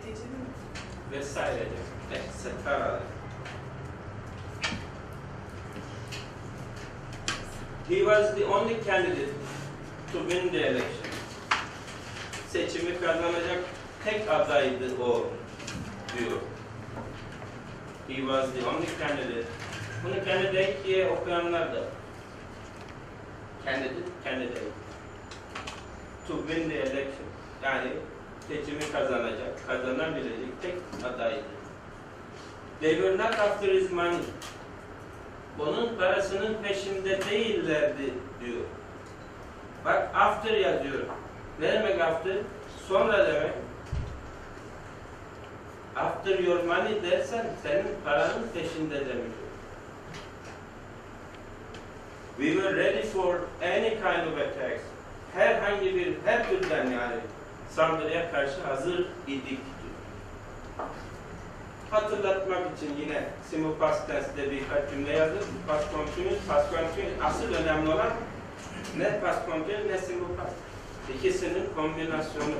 Neticeli mi? vesaire, etc. He was the only candidate to win the election. Seçimi kazanacak tek adaydı o diyor. He was the only candidate. Bunu candidate diye okuyanlar da candidate, candidate to win the election. Yani seçimi kazanacak, kazanabilecek tek adaydı. They were not. Onun parasının peşinde değillerdi diyor. Bak after yazıyor. Ne demek after? Sonra demek. After your money dersen senin paranın peşinde demiş. We were ready for any kind of attacks. Herhangi bir, her türden yani saldırıya karşı hazır idik diyor. Hatırlatmak için yine simul past tense'de birkaç cümle yazdım. Past continuous. Asıl önemli olan ne past ne simul past. İkisinin kombinasyonu.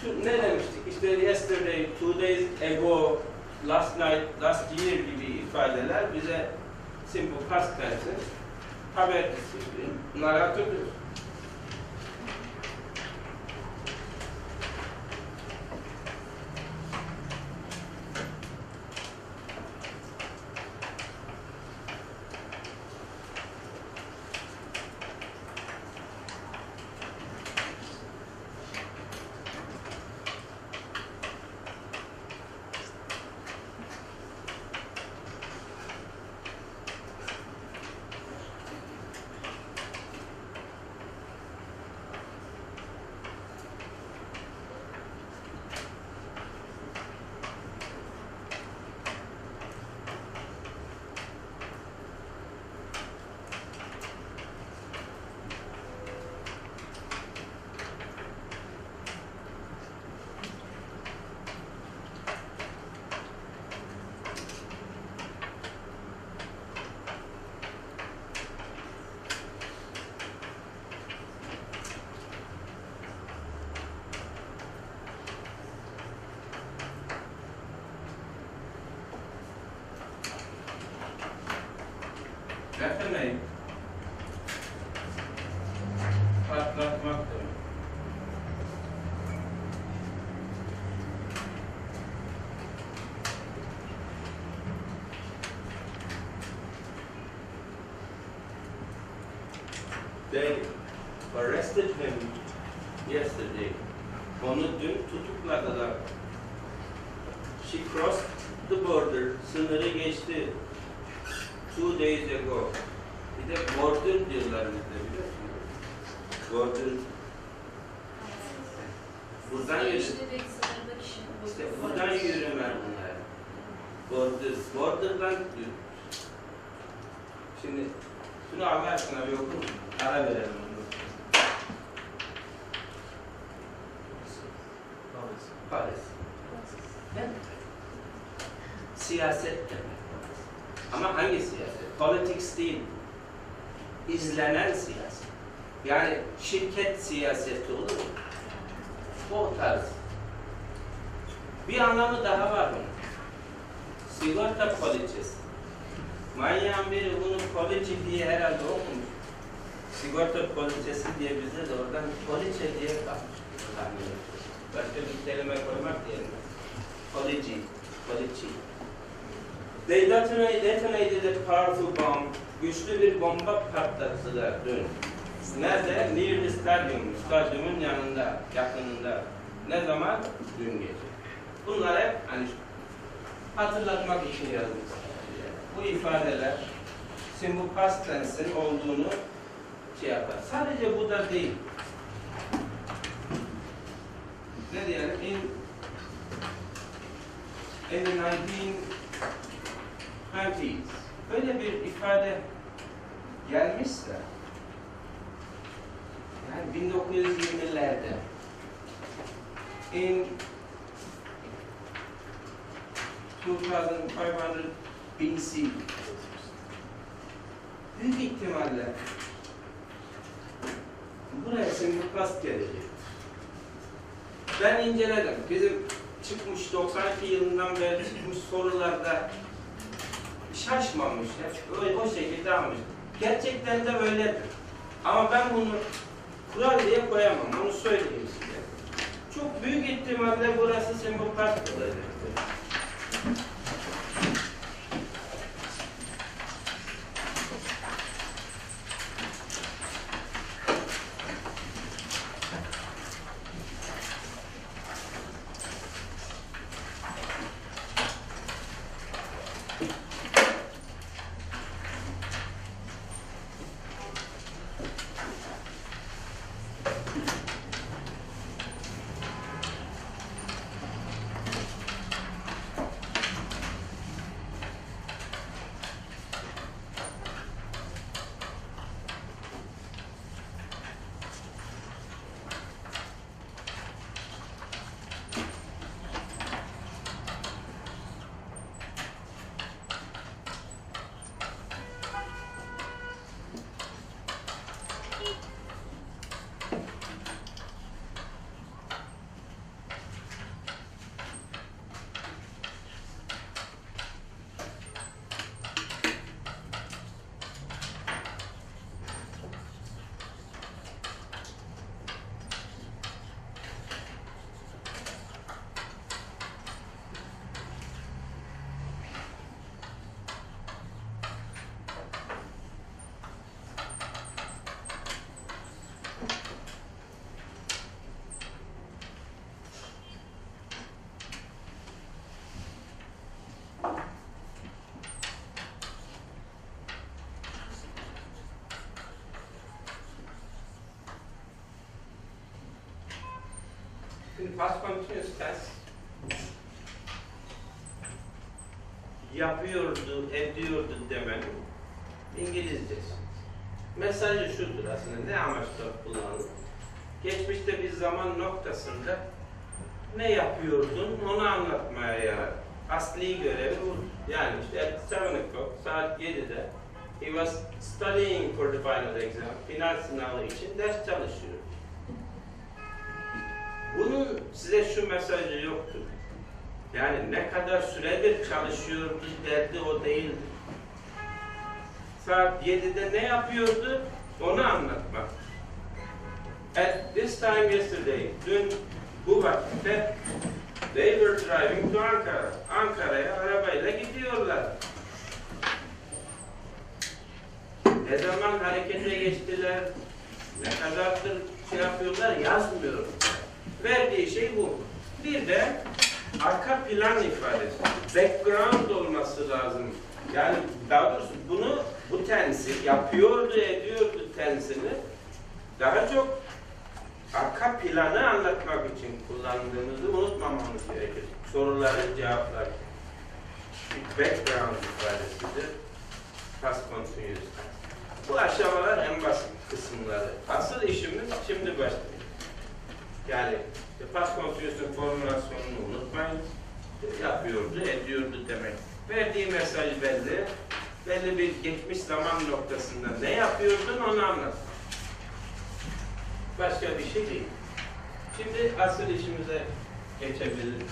Şu ne demiştik? İşte yesterday, two days ago, last night, last year gibi ifadeler bize simple past tense'in habercisi. Bunları Efendim, patlatmak demek. They arrested him yesterday. Onu dün tutukladılar. She crossed the border, sınırı geçti two days ago. Bir de border diyorlar bizde biliyor musunuz? Border. Buradan yürü. İşte buradan yürüme bunlar. Border. Border'dan yürü. Şimdi şunu Allah aşkına bir okur musun? Ara verelim onu. Paris. Demek? Siyaset demek. Ama hangi siyaset? Politics değil. İzlenen siyaset. Yani şirket siyaseti olur mu? O tarz. Bir anlamı daha var bunun. Sigorta poliçesi. Manyağın biri bunu poliçe diye herhalde okumuş. Sigorta poliçesi diye bize de oradan poliçe diye ediyorum. Başka bir kelime koymak yerine. Polici, polici. They detonated, detonated a powerful bomb. Güçlü bir bomba patlattılar dün. Nerede? Near the stadium. Stadyumun yanında, yakınında. Ne zaman? Dün gece. Bunlar hep hani hatırlatmak için yazılmış. Bu ifadeler simul past olduğunu şey yapar. Sadece bu da değil. Ne diyelim? In, in the 1920s böyle bir ifade gelmişse yani 1920'lerde in 2500 BC büyük ihtimalle buraya simulkast gelecek. Ben inceledim. Bizim çıkmış 92 yılından beri çıkmış sorularda şaşmamış. Hep öyle o şekilde almış. Gerçekten de öyledir. Ama ben bunu kural diye koyamam. Onu söyleyeyim size. Çok büyük ihtimalle burası sembopark olacaktır. Şimdi past continuous tense yapıyordu, ediyordu demenin İngilizcesi. Mesajı şudur aslında, ne amaçla kullanılır? Geçmişte bir zaman noktasında ne yapıyordun onu anlatmaya yarar. Asli görevi bu. Yani işte at 7 o'clock, saat 7'de he was studying for the final exam, final sınavı için ders çalışıyor. Bunun size şu mesajı yoktur. Yani ne kadar süredir çalışıyordu derdi o değildi. Saat 7'de ne yapıyordu onu anlatmak. At this time yesterday, dün bu vakitte they were driving to Ankara. Ankara'ya arabayla gidiyorlar. Ne zaman harekete geçtiler, ne kadardır şey yapıyorlar yazmıyor. Verdiği şey bu. Bir de arka plan ifadesi. Background olması lazım. Yani daha doğrusu bunu bu tensi yapıyordu ediyordu tensini daha çok arka planı anlatmak için kullandığımızı unutmamamız gerekir. Soruları cevaplar. Bir background ifadesidir. Past continuous. Bu aşamalar en basit kısımları. Asıl işimiz şimdi başlıyor. Yani past continuous'un formülasyonunu unutmayın. İşte yapıyordu, ediyordu demek. Verdiği mesaj belli. Belli bir geçmiş zaman noktasında ne yapıyordun onu anlat. Başka bir şey değil. Şimdi asıl işimize geçebiliriz.